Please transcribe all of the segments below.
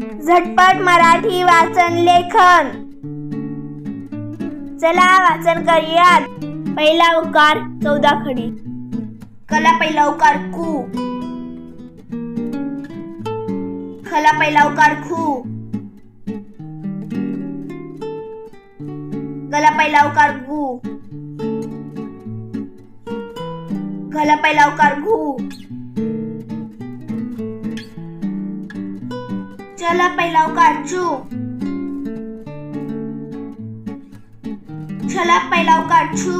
झटपट मराठी वाचन लेखन. चला वाचन करूयात. पहिला उकार चौदा खडी. कला पहिला उकार कू खला पहिला उकार खू. गला पहिला उकार गु. घला पहिला उकार घू चला पहिला उकार चला छला पहिला उकार छू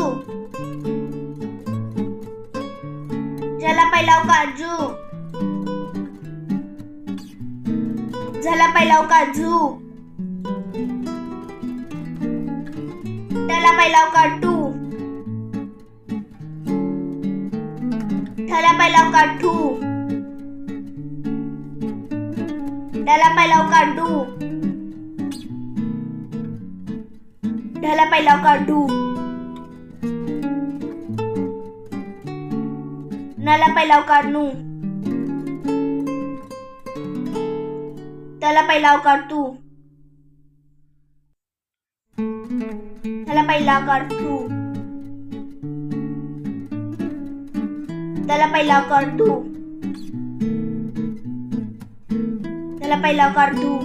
जला पहिला उकार जू. झला पहिला उकार त्याला टला काटू उकार टू. ठला पहिला उकार ठू डला पहिला काढू. ढला पहिला उकार डू नला पहिला उकार त्याला तला पहिला उकार त्याला पहिला काढतू त्याला पहिला काढतू तू त्याला पहिला उकार तू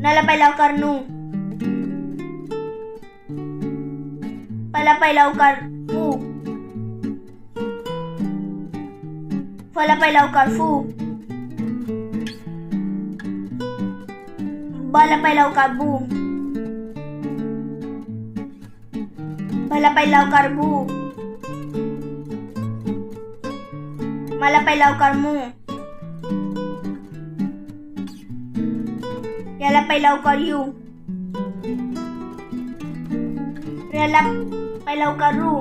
नला पहिला उकार नू पहिला पहिला उकार फू फला पहिला उकार फू बला पहिला उकार बू भला पहिला उकार भू मला पहिला उकार मू. याला पहिला उकार यू. याला पहिला उकार रू.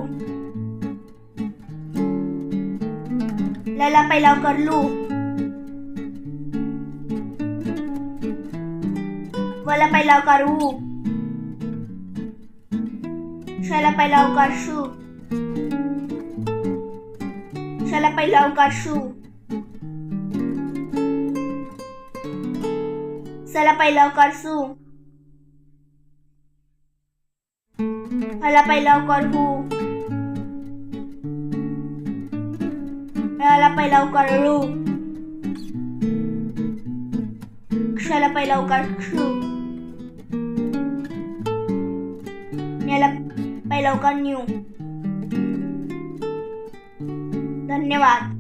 याला पहिला उकार लू. वला पहिला उकार ऊ शाला पहिला उकार शू. शाला पहिला उकार शू सला पहिला उकार सू हला पहिला उकार हू याला पहिला उकार रू क्षला पहिला उकार क्षू याला पहिला उकार न्यू धन्यवाद.